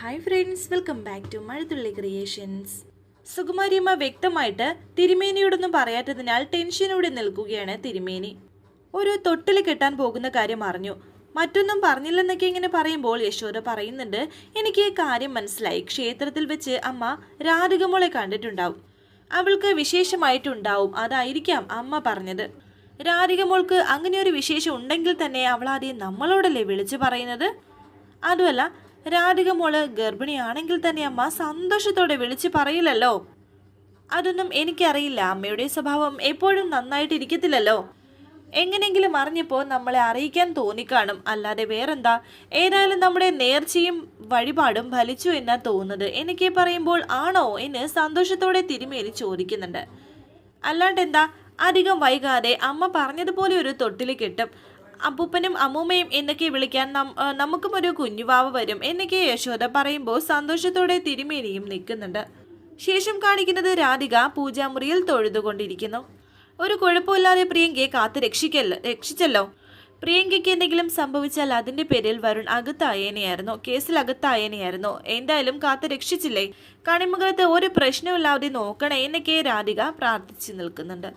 Hi friends welcome back to Mazhathulli creations സുകുമാരിയമ്മ വ്യക്തമായിട്ട് തിരുമേനിയോടൊന്നും പറയാത്തതിനാൽ ടെൻഷനോടെ നിൽക്കുകയാണ് തിരുമേനി. ഒരു തൊട്ടിൽ കെട്ടാൻ പോകുന്ന കാര്യം അറിഞ്ഞു. മറ്റൊന്നും പറഞ്ഞില്ലെന്നൊക്കെ ഇങ്ങനെ പറയുമ്പോൾ യശോദ പറയുന്നുണ്ട് എനിക്ക് ഈ കാര്യം മനസ്സിലായി. ക്ഷേത്രത്തിൽ വെച്ച് അമ്മ രാധികമോളെ കണ്ടിട്ടുണ്ടാവും. അവൾക്ക് വിശേഷമായിട്ടുണ്ടാവും. അതായിരിക്കാം അമ്മ പറഞ്ഞത്. രാധികമോൾക്ക് അങ്ങനെ ഒരു വിശേഷം ഉണ്ടെങ്കിൽ തന്നെ അവൾ ആദ്യം നമ്മളോടല്ലേ വിളിച്ചു പറയുന്നത്? അതുമല്ല രാധിക മോൾ ഗർഭിണിയാണെങ്കിൽ തന്നെ അമ്മ സന്തോഷത്തോടെ വിളിച്ച് പറയില്ലല്ലോ. അതൊന്നും എനിക്കറിയില്ല. അമ്മയുടെ സ്വഭാവം എപ്പോഴും നന്നായിട്ടിരിക്കത്തില്ലല്ലോ. എങ്ങനെയെങ്കിലും അറിഞ്ഞപ്പോൾ നമ്മളെ അറിയിക്കാൻ തോന്നിക്കാണും. അല്ലാതെ വേറെന്താ? ഏതായാലും നമ്മുടെ നേർച്ചയും വഴിപാടും ഫലിച്ചു എന്നാ തോന്നുന്നത്. എനിക്ക് പറയുമ്പോൾ ആണോ എന്ന് സന്തോഷത്തോടെ തിരുമേനി ചോദിക്കുന്നുണ്ട്. അല്ലാണ്ട് എന്താ? അധികം വൈകാതെ അമ്മ പറഞ്ഞതുപോലെ ഒരു തൊട്ടിൽ കിട്ടും. അപ്പൂപ്പനും അമ്മൂമ്മയും എന്നൊക്കെ വിളിക്കാൻ നമുക്കും ഒരു കുഞ്ഞുവാവ് വരും എന്നൊക്കെ യശോദ പറയുമ്പോൾ സന്തോഷത്തോടെ തിരുമേനിയും നിൽക്കുന്നുണ്ട്. ശേഷം കാണിക്കുന്നത് രാധിക പൂജാമുറിയിൽ തൊഴുതുകൊണ്ടിരിക്കുന്നു. ഒരു കുഴപ്പമില്ലാതെ പ്രിയങ്കയെ കാത്ത് രക്ഷിക്കല്ല രക്ഷിച്ചല്ലോ. പ്രിയങ്കയ്ക്ക് എന്തെങ്കിലും സംഭവിച്ചാൽ അതിന്റെ പേരിൽ വരുൺ അകത്തായേനെയായിരുന്നു. കേസിൽ അകത്തായേനെയായിരുന്നു. എന്തായാലും കാത്ത് രക്ഷിച്ചില്ലേ? കണിമംഗലത്ത് ഒരു പ്രശ്നമില്ലാതെ നോക്കണേ എന്നൊക്കെ രാധിക പ്രാർത്ഥിച്ചു നിൽക്കുന്നുണ്ട്.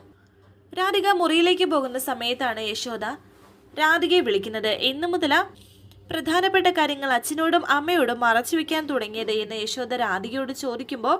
രാധിക മുറിയിലേക്ക് പോകുന്ന സമയത്താണ് യശോദ രാധികയെ വിളിക്കുന്നത് എന്നു മുതല പ്രധാനപ്പെട്ട കാര്യങ്ങൾ അച്ഛനോടും അമ്മയോടും മറച്ചു വെക്കാൻ തുടങ്ങിയത് എന്ന് യശോദ രാധികയോട് ചോദിക്കുമ്പോൾ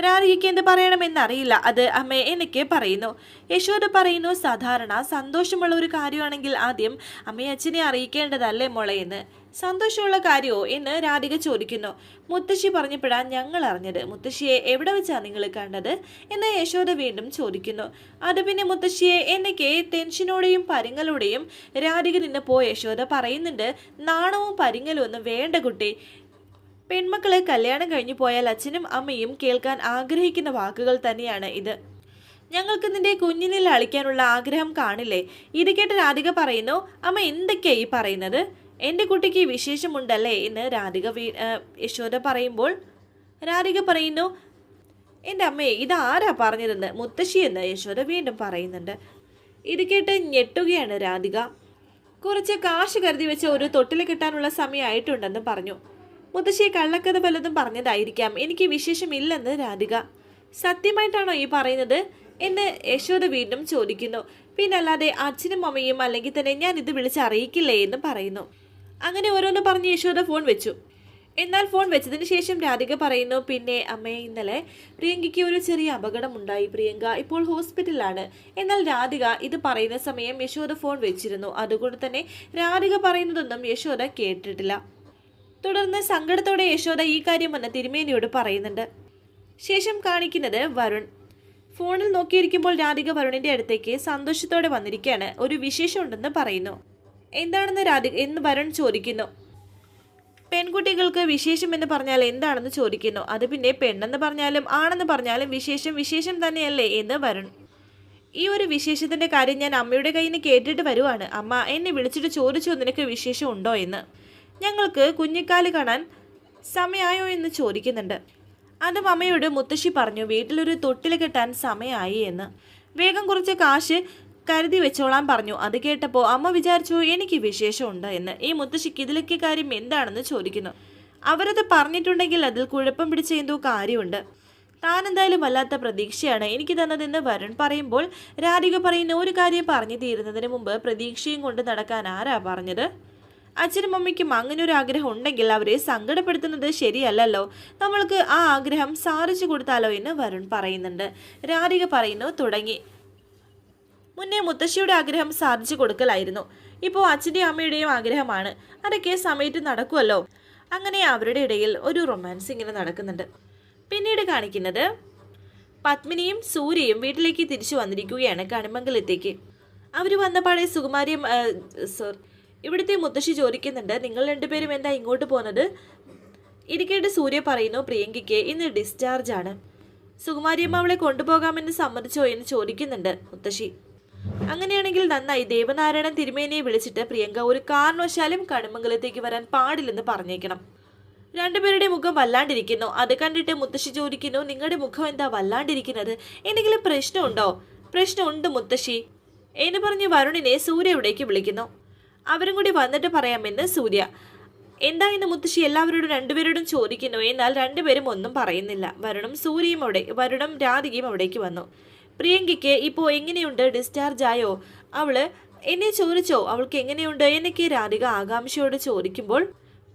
രാധികയ്ക്ക് എന്ത് പറയണമെന്നറിയില്ല അത് അമ്മ എനിക്ക് പറയുന്നു. യശോദ പറയുന്നു സാധാരണ സന്തോഷമുള്ള ഒരു കാര്യമാണെങ്കിൽ ആദ്യം അമ്മയെ അച്ഛനെ അറിയിക്കേണ്ടതല്ലേ മോളെ എന്ന്. സന്തോഷമുള്ള കാര്യമോ എന്ന് രാധിക ചോദിക്കുന്നു. മുത്തശ്ശി പറഞ്ഞപ്പോഴാണ് ഞങ്ങൾ അറിഞ്ഞത്. മുത്തശ്ശിയെ എവിടെ വെച്ചാണ് നിങ്ങൾ കണ്ടത് എന്ന് യശോദ വീണ്ടും ചോദിക്കുന്നു. അത് പിന്നെ മുത്തശ്ശിയെ എന്നൊക്കെ ടെൻഷനോടെയും പരിങ്ങലോടെയും രാധിക നിന്നപ്പോൾ യശോദ പറയുന്നുണ്ട് നാണവും പരിങ്ങലും ഒന്നും വേണ്ട കുട്ടി. പെൺമക്കളെ കല്യാണം കഴിഞ്ഞു പോയാൽ അച്ഛനും അമ്മയും കേൾക്കാൻ ആഗ്രഹിക്കുന്ന വാക്കുകൾ തന്നെയാണ് ഇത്. ഞങ്ങൾക്ക് നിന്റെ കുഞ്ഞിനെ അളിക്കാനുള്ള ആഗ്രഹം കാണില്ലേ ഇത് കേട്ട് രാധിക പറയുന്നു അമ്മ എന്തൊക്കെയാ ഈ പറയുന്നത്? എന്റെ കുട്ടിക്ക് വിശേഷമുണ്ടല്ലേ എന്ന് രാധിക വീ യശോദ പറയുമ്പോൾ രാധിക പറയുന്നു എന്റെ അമ്മയെ ഇത് ആരാ പറഞ്ഞതെന്ന് മുത്തശ്ശി എന്ന് യശോദ വീണ്ടും പറയുന്നുണ്ട്. ഇത് കേട്ട് ഞെട്ടുകയാണ് രാധിക. കുറച്ച് കാശ് കരുതി വെച്ച ഒരു തൊട്ടിൽ കിട്ടാനുള്ള സമയമായിട്ടുണ്ടെന്ന് പറഞ്ഞു. മുത്തശ്ശിയെ കള്ളക്കഥ പലതും പറഞ്ഞതായിരിക്കാം. എനിക്ക് വിശേഷമില്ലെന്ന് രാധിക. സത്യമായിട്ടാണോ ഈ പറയുന്നത് എന്ന് യശോദ വീണ്ടും ചോദിക്കുന്നു. പിന്നല്ലാതെ അച്ഛനും അമ്മയും അല്ലെങ്കിൽ തന്നെ ഞാൻ ഇത് വിളിച്ച് അറിയിക്കില്ലേ എന്ന് പറയുന്നു. അങ്ങനെ ഓരോന്ന് പറഞ്ഞ് യശോദ ഫോൺ വെച്ചു. എന്നാൽ ഫോൺ വെച്ചതിന് ശേഷം രാധിക പറയുന്നു പിന്നെ അമ്മയെ ഇന്നലെ പ്രിയങ്കയ്ക്ക് ഒരു ചെറിയ അപകടമുണ്ടായി പ്രിയങ്ക. ഇപ്പോൾ ഹോസ്പിറ്റലിലാണ്. എന്നാൽ രാധിക ഇത് പറയുന്ന സമയം യശോദ ഫോൺ വെച്ചിരുന്നു. അതുകൊണ്ട് തന്നെ രാധിക പറയുന്നതൊന്നും യശോദ കേട്ടിട്ടില്ല. തുടർന്ന് സങ്കടത്തോടെ യശോദ ഈ കാര്യം വന്ന് തിരുമേനിയോട് പറയുന്നുണ്ട്. ശേഷം കാണിക്കുന്നത് വരുൺ. ഫോണിൽ നോക്കിയിരിക്കുമ്പോൾ രാധിക വരുണിന്റെ അടുത്തേക്ക് സന്തോഷത്തോടെ വന്നിരിക്കുകയാണ്. ഒരു വിശേഷം ഉണ്ടെന്ന് പറയുന്നു. എന്താണെന്ന് രാധിക എന്ന് വരുൺ ചോദിക്കുന്നു. പെൺകുട്ടികൾക്ക് വിശേഷം എന്ന് പറഞ്ഞാൽ എന്താണെന്ന് ചോദിക്കുന്നു. അത് പിന്നെ പെണ്ണെന്ന് പറഞ്ഞാലും ആണെന്ന് പറഞ്ഞാലും വിശേഷം വിശേഷം തന്നെയല്ലേ എന്ന് വരുൺ. ഈ ഒരു വിശേഷത്തിന്റെ കാര്യം ഞാൻ അമ്മയുടെ കയ്യിൽ നിന്ന് കേട്ടിട്ട് വരുവാണ്. അമ്മ എന്നെ വിളിച്ചിട്ട് ചോദിച്ചു നിനക്ക് വിശേഷം ഉണ്ടോ എന്ന്. ഞങ്ങൾക്ക് കുഞ്ഞിക്കാൽ കാണാൻ സമയമായോ എന്ന് ചോദിക്കുന്നുണ്ട്. അതും അമ്മയോട് മുത്തശ്ശി പറഞ്ഞു വീട്ടിലൊരു തൊട്ടിൽ കെട്ടാൻ സമയമായി എന്ന്. വേഗം കുറച്ച് കാശ് കരുതി വെച്ചോളാൻ പറഞ്ഞു. അത് കേട്ടപ്പോൾ അമ്മ വിചാരിച്ചു എനിക്ക് വിശേഷമുണ്ട് എന്ന്. ഈ മുത്തശ്ശിക്ക് ഇതിലൊക്കെ കാര്യം എന്താണെന്ന് ചോദിക്കുന്നു. അവരത് പറഞ്ഞിട്ടുണ്ടെങ്കിൽ അതിൽ കുഴപ്പം പിടിച്ച എന്തോ കാര്യമുണ്ട്. താൻ എന്തായാലും വല്ലാത്ത പ്രതീക്ഷയാണ്. എനിക്ക് തന്നതെന്ന് വരുൺ പറയുമ്പോൾ രാധിക പറയുന്ന ഒരു കാര്യം പറഞ്ഞു തീരുന്നതിന് മുമ്പ് പ്രതീക്ഷയും കൊണ്ട് നടക്കാൻ ആരാ പറഞ്ഞത്? അച്ഛനും അമ്മയ്ക്കും അങ്ങനെ ഒരു ആഗ്രഹം ഉണ്ടെങ്കിൽ അവരെ സങ്കടപ്പെടുത്തുന്നത് ശരിയല്ലല്ലോ. നമ്മൾക്ക് ആ ആഗ്രഹം സാധിച്ചു കൊടുത്താലോ എന്ന് വരുൺ പറയുന്നുണ്ട്. രാധിക പറയുന്നു തുടങ്ങി. മുന്നേ മുത്തശ്ശിയുടെ ആഗ്രഹം സാധിച്ചു കൊടുക്കലായിരുന്നു. ഇപ്പോൾ അച്ഛന്റെയും അമ്മയുടെയും ആഗ്രഹമാണ്. അതൊക്കെ സമയത്ത് നടക്കുമല്ലോ. അങ്ങനെ അവരുടെ ഇടയിൽ ഒരു റൊമാൻസ് ഇങ്ങനെ നടക്കുന്നുണ്ട്. പിന്നീട് കാണിക്കുന്നത് പത്മിനിയും സൂര്യയും വീട്ടിലേക്ക് തിരിച്ചു വന്നിരിക്കുകയാണ് കണിമംഗലത്തേക്ക്. അവർ വന്നപാടെ സുകുമാരിയും സോറി ഇവിടുത്തെ മുത്തശ്ശി ചോദിക്കുന്നുണ്ട് നിങ്ങൾ രണ്ടുപേരും എന്താ ഇങ്ങോട്ട് പോകുന്നത്? ഇരിക്കേണ്ട സൂര്യ പറയുന്നു പ്രിയങ്കയ്ക്ക് ഇന്ന് ഡിസ്ചാർജ് ആണ്. സുകുമാരിയമ്മ അവളെ കൊണ്ടുപോകാമെന്ന് സമ്മതിച്ചോ? എന്ന് ചോദിക്കുന്നുണ്ട് മുത്തശ്ശി. അങ്ങനെയാണെങ്കിൽ നന്നായി ദേവനാരായണൻ തിരുമേനിയെ വിളിച്ചിട്ട് പ്രിയങ്ക ഒരു കാരണവശാലും കടുമംഗലത്തേക്ക് വരാൻ പാടില്ലെന്ന് പറഞ്ഞേക്കണം. രണ്ടുപേരുടെ മുഖം വല്ലാണ്ടിരിക്കുന്നു. അത് കണ്ടിട്ട് മുത്തശ്ശി ചോദിക്കുന്നു നിങ്ങളുടെ മുഖം എന്താ വല്ലാണ്ടിരിക്കുന്നത്? എന്തെങ്കിലും പ്രശ്നമുണ്ടോ? പ്രശ്നമുണ്ട് മുത്തശ്ശി എന്ന് പറഞ്ഞ് വരുണിനെ സൂര്യ ഇവിടേക്ക് വിളിക്കുന്നു. അവരും കൂടി വന്നിട്ട് പറയാമെന്ന് സൂര്യ എന്താ ഇന്ന് മുത്തശ്ശി എല്ലാവരോടും രണ്ടുപേരോടും ചോദിക്കുന്നു. എന്നാൽ രണ്ടുപേരും ഒന്നും പറയുന്നില്ല. വരുണും സൂര്യയും അവിടെ വരുണും രാധികയും അവിടേക്ക് വന്നു. പ്രിയങ്കയ്ക്ക് ഇപ്പോൾ എങ്ങനെയുണ്ട്? ഡിസ്ചാർജ് ആയോ? അവൾ എന്നെ ചോദിച്ചോ? അവൾക്ക് എങ്ങനെയുണ്ട്? എന്നൊക്കെ രാധിക ആകാംക്ഷയോട് ചോദിക്കുമ്പോൾ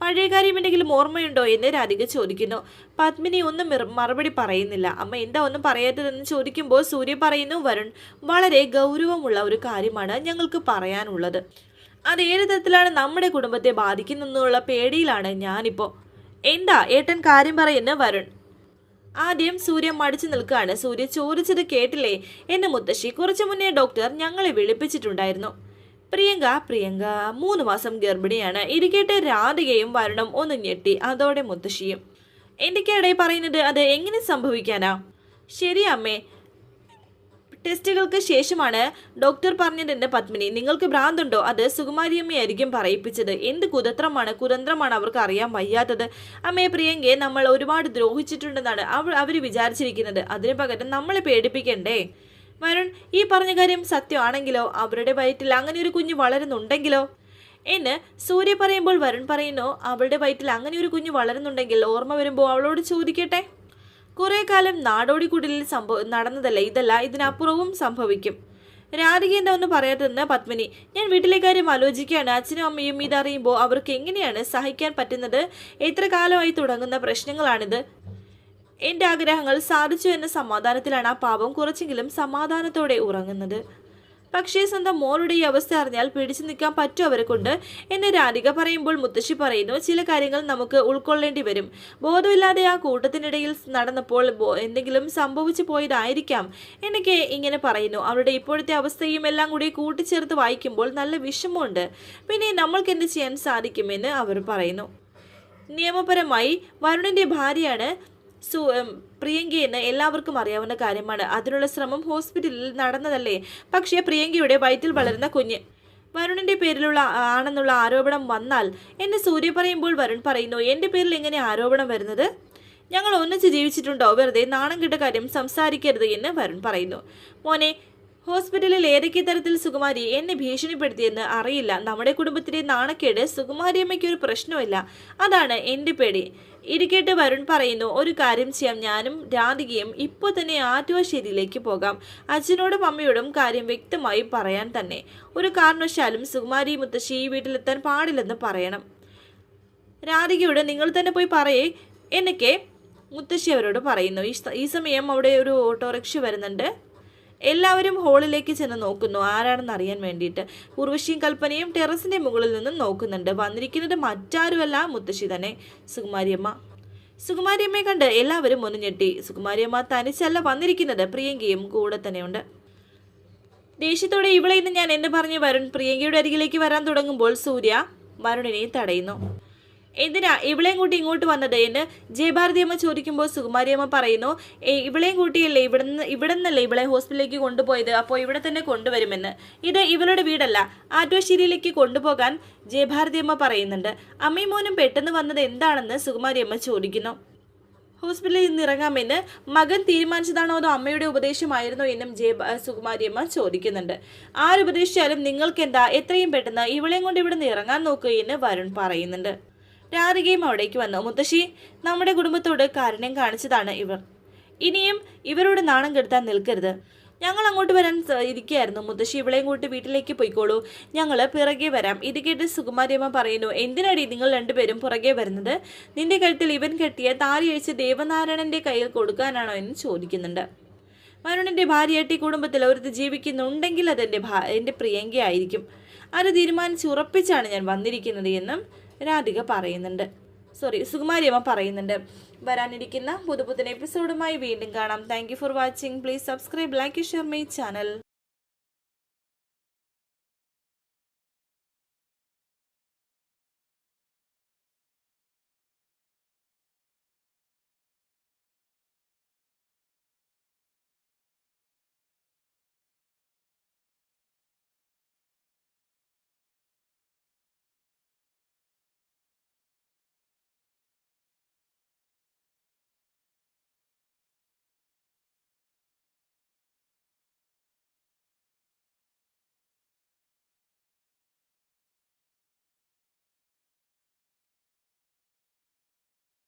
പഴയ കാര്യം എന്തെങ്കിലും ഓർമ്മയുണ്ടോ? എന്ന് രാധിക ചോദിക്കുന്നു. പത്മിനി ഒന്നും മറുപടി പറയുന്നില്ല. അമ്മ എന്താ ഒന്നും പറയാത്തതെന്ന് ചോദിക്കുമ്പോൾ സൂര്യ പറയുന്നു വരുൺ വളരെ ഗൗരവമുള്ള ഒരു കാര്യമാണ് ഞങ്ങൾക്ക് പറയാനുള്ളത്. അത് ഏത് തരത്തിലാണ് നമ്മുടെ കുടുംബത്തെ ബാധിക്കുന്നെന്നുള്ള പേടിയിലാണ് ഞാനിപ്പോൾ എന്താ? ഏട്ടൻ കാര്യം പറയുന്ന വരുൺ ആദ്യം സൂര്യ മടിച്ചു നിൽക്കുകയാണ്. സൂര്യ ചോദിച്ചത് കേട്ടില്ലേ? എന്റെ മുത്തശ്ശി കുറച്ചു മുന്നേ ഡോക്ടർ ഞങ്ങളെ വിളിപ്പിച്ചിട്ടുണ്ടായിരുന്നു. പ്രിയങ്ക പ്രിയങ്ക മൂന്ന് മാസം ഗർഭിണിയാണ്. ഇരിക്കട്ടെ കേട്ട് രാധികയും വരണം ഒന്ന് ഞെട്ടി. അതോടെ മുത്തശ്ശിയും എന്തൊക്കെയാടേ പറയുന്നത്? അത് എങ്ങനെ സംഭവിക്കാനാ? ശരി അമ്മേ. ടെസ്റ്റുകൾക്ക് ശേഷമാണ് ഡോക്ടർ പറഞ്ഞതെന്ന് പത്മിനി. നിങ്ങൾക്ക് ഭ്രാന്തുണ്ടോ? അത് സുകുമാരിയമ്മയായിരിക്കും പറയിപ്പിച്ചത്. എന്ത് കുതന്ത്രമാണ് കുതന്ത്രമാണ് അവർക്ക് അറിയാൻ വയ്യാത്തത്. അമ്മയെ പ്രിയങ്കയെ നമ്മൾ ഒരുപാട് ദ്രോഹിച്ചിട്ടുണ്ടെന്നാണ് അവർ അവർ വിചാരിച്ചിരിക്കുന്നത്. അതിനു പകരം നമ്മളെ പേടിപ്പിക്കണ്ടേ? വരുൺ ഈ പറഞ്ഞ കാര്യം സത്യമാണെങ്കിലോ? അവരുടെ വയറ്റിൽ അങ്ങനെ ഒരു കുഞ്ഞ് വളരുന്നുണ്ടെങ്കിലോ? എന്ന് സൂര്യ പറയുമ്പോൾ വരുൺ പറയുന്നു അവളുടെ വയറ്റിൽ അങ്ങനെ ഒരു കുഞ്ഞ് വളരുന്നുണ്ടെങ്കിൽ ഓർമ്മ വരുമ്പോൾ അവളോട് ചോദിക്കട്ടെ? കുറെ കാലം നാടോടി കുടിലിൽ സംഭവ നടന്നതല്ല ഇതല്ല ഇതിനപ്പുറവും സംഭവിക്കും. രാധിക എന്താ ഒന്ന് പറയാത്തെന്ന് പത്മിനി. ഞാൻ വീട്ടിലെ കാര്യം ആലോചിക്കുകയാണ് അച്ഛനും അമ്മയും ഇതറിയുമ്പോൾ അവർക്ക് എങ്ങനെയാണ് സഹിക്കാൻ പറ്റുന്നത്? എത്ര കാലമായി തുടങ്ങുന്ന പ്രശ്നങ്ങളാണിത്? എന്റെ ആഗ്രഹങ്ങൾ സാധിച്ചു എന്ന സമാധാനത്തിലാണ് ആ പാപം കുറച്ചെങ്കിലും സമാധാനത്തോടെ ഉറങ്ങുന്നത്. പക്ഷേ സ്വന്തം മോളുടെ ഈ അവസ്ഥ അറിഞ്ഞാൽ പിടിച്ചു നിൽക്കാൻ പറ്റും അവരെ കൊണ്ട് എന്ന് രാധിക പറയുമ്പോൾ മുത്തശ്ശി പറയുന്നു. ചില കാര്യങ്ങൾ നമുക്ക് ഉൾക്കൊള്ളേണ്ടി വരും. ബോധമില്ലാതെ ആ കൂട്ടത്തിനിടയിൽ നടന്നപ്പോൾ എന്തെങ്കിലും സംഭവിച്ചു പോയതായിരിക്കാം എന്നൊക്കെ ഇങ്ങനെ പറയുന്നു. അവരുടെ ഇപ്പോഴത്തെ അവസ്ഥയും എല്ലാം കൂടി കൂട്ടിച്ചേർത്ത് വായിക്കുമ്പോൾ നല്ല വിഷമമുണ്ട്. പിന്നെ നമ്മൾക്ക് എന്ത് ചെയ്യാൻ സാധിക്കുമെന്ന് അവർ പറയുന്നു. നിയമപരമായി വരുണിന്റെ ഭാര്യയാണ് സു പ്രിയങ്കയെന്ന് എല്ലാവർക്കും അറിയാവുന്ന കാര്യമാണ്. അതിനുള്ള ശ്രമം ഹോസ്പിറ്റലിൽ നടന്നതല്ലേ? പക്ഷേ പ്രിയങ്കയുടെ വയറ്റിൽ വളരുന്ന കുഞ്ഞ്. വരുണിന്റെ പേരിലുള്ള ആണെന്നുള്ള ആരോപണം വന്നാൽ എന്നെ സൂര്യ പറയുമ്പോൾ വരുൺ പറയുന്നു എന്റെ പേരിൽ എങ്ങനെ ആരോപണം വരുന്നത്? ഞങ്ങൾ ഒന്നിച്ച് ജീവിച്ചിട്ടുണ്ടോ? വെറുതെ നാണം കിട്ട കാര്യം സംസാരിക്കരുത് എന്ന് വരുൺ പറയുന്നു. മോനെ ഹോസ്പിറ്റലിൽ ഏതൊക്കെ തരത്തിൽ സുകുമാരി എന്നെ ഭീഷണിപ്പെടുത്തിയെന്ന് അറിയില്ല. നമ്മുടെ കുടുംബത്തിലെ നാണക്കേട് സുകുമാരിയമ്മയ്ക്ക് ഒരു പ്രശ്നമില്ല അതാണ് എന്റെ പേടി. ഇരിക്കേട്ട് വരുൺ പറയുന്നു ഒരു കാര്യം ചെയ്യാം. ഞാനും രാധികയും ഇപ്പോൾ തന്നെ ആറ്റുവാശ്ശേരിയിലേക്ക് പോകാം. അച്ഛനോടും അമ്മയോടും കാര്യം വ്യക്തമായി പറയാൻ തന്നെ. ഒരു കാരണവശാലും സുകുമാരി മുത്തശ്ശി ഈ വീട്ടിലെത്താൻ പാടില്ലെന്ന് പറയണം. രാധികയോട് നിങ്ങൾ തന്നെ പോയി പറയേ എന്നൊക്കെ മുത്തശ്ശി അവരോട് പറയുന്നു. ഈ സമയം അവിടെ ഒരു ഓട്ടോറിക്ഷ വരുന്നുണ്ട്. എല്ലാവരും ഹോളിലേക്ക് ചെന്ന് നോക്കുന്നു. ആരാണെന്ന് അറിയാൻ വേണ്ടിയിട്ട് ഉർവശിയും കൽപ്പനയും ടെറസിന്റെ മുകളിൽ നിന്നും നോക്കുന്നുണ്ട്. വന്നിരിക്കുന്നത് മറ്റാരുമല്ല മുത്തശ്ശി തന്നെ. സുകുമാരിയമ്മ. സുകുമാരിയമ്മയെ കണ്ട് എല്ലാവരും ഒന്ന് ഞെട്ടി. സുകുമാരിയമ്മ തനിച്ചല്ല വന്നിരിക്കുന്നത്. പ്രിയങ്കയും കൂടെ തന്നെയുണ്ട്. ദേഷ്യത്തോടെ ഇവിടെ ഇന്ന് ഞാൻ എന്ന് പറഞ്ഞു? വരുൺ പ്രിയങ്കയുടെ അരികിലേക്ക് വരാൻ തുടങ്ങുമ്പോൾ സൂര്യ വരുണിനെ തടയുന്നു. എന്തിനാ ഇവളെയും കൂട്ടി ഇങ്ങോട്ട് വന്നത് എന്ന് ജയഭാരതിയമ്മ ചോദിക്കുമ്പോൾ സുകുമാരിയമ്മ പറയുന്നു "ഏ, ഇവളെയും കൂട്ടിയല്ലേ ഇവിടുന്ന് ഇവിടെ നിന്നല്ലേ ഇവളെ ഹോസ്പിറ്റലിലേക്ക് കൊണ്ടുപോയത്? അപ്പോൾ ഇവിടെ തന്നെ കൊണ്ടുവരുമെന്ന്. ഇത് ഇവളുടെ വീടല്ല ആറ്റുവശ്ശേരിയിലേക്ക് കൊണ്ടുപോകാൻ ജയഭാരതിയമ്മ പറയുന്നുണ്ട്. അമ്മയും മോനും പെട്ടെന്ന് വന്നത് എന്താണെന്ന് സുകുമാരിയമ്മ ചോദിക്കുന്നു. ഹോസ്പിറ്റലിൽ നിന്ന് ഇറങ്ങാമെന്ന് മകൻ തീരുമാനിച്ചതാണോ അതോ അമ്മയുടെ ഉപദേശമായിരുന്നോ എന്നും ജയ സുകുമാരിയമ്മ ചോദിക്കുന്നുണ്ട്. ആരുപദേശിച്ചാലും നിങ്ങൾക്കെന്താ? എത്രയും പെട്ടെന്ന് ഇവളെയും കൊണ്ട് ഇവിടെ നിന്ന് ഇറങ്ങാൻ നോക്കുക എന്ന് വരുൺ പറയുന്നുണ്ട്. രാധികയും അവിടേക്ക് വന്നു. മുത്തശ്ശി നമ്മുടെ കുടുംബത്തോട് കാരുണ്യം കാണിച്ചതാണ് ഇവർ. ഇനിയും ഇവരോട് നാണം കെടുത്താൻ നിൽക്കരുത്. ഞങ്ങൾ അങ്ങോട്ട് വരാൻ ഇരിക്കുകയായിരുന്നു. മുത്തശ്ശി ഇവളെയും കൂട്ടി വീട്ടിലേക്ക് പോയിക്കോളൂ. ഞങ്ങൾ പിറകെ വരാം. ഇത് കേട്ട് സുകുമാരിയമ്മ പറയുന്നു എന്തിനടി നിങ്ങൾ രണ്ടുപേരും പുറകെ വരുന്നത്? നിന്റെ കഴുത്തിൽ ഇവൻ കെട്ടിയ താലി അഴിച്ച് ദേവനാരായണന്റെ കയ്യിൽ കൊടുക്കാനാണോ എന്ന് ചോദിക്കുന്നുണ്ട്. വരുണിന്റെ ഭാര്യയായിട്ട് ഈ കുടുംബത്തിൽ ഒരുത്ത് ജീവിക്കുന്നുണ്ടെങ്കിൽ അതെന്റെ എന്റെ പ്രിയങ്കയായിരിക്കും. അത് തീരുമാനിച്ച് ഉറപ്പിച്ചാണ് ഞാൻ വന്നിരിക്കുന്നത് എന്നും രാധിക പറയുന്നുണ്ട്. സോറി സുകുമാരിയമ്മ പറയുന്നുണ്ട്. വരാനിരിക്കുന്ന പുതു പുതിയ എപ്പിസോഡുമായി വീണ്ടും കാണാം. Thank for watching please subscribe like share my channel